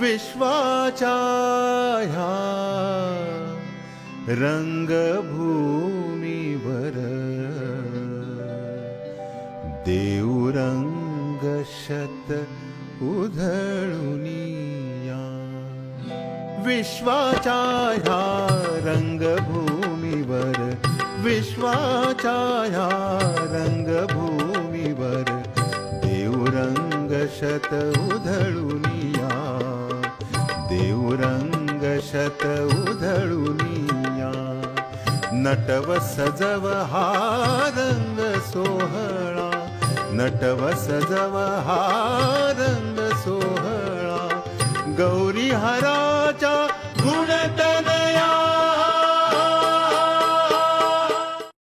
विश्वाच्या ह्या रंगभूमीवर देवरंगशत उधळुनिया विश्वाच्या ह्या रंगभूमीवर विश्वाच्या ह्या रंग शत उधळुनिया. देवरंग शत उधळुनिया. नटव सजव हा रंग सोहळा. नटव सजव हा रंग सोहळा. गौरी हरा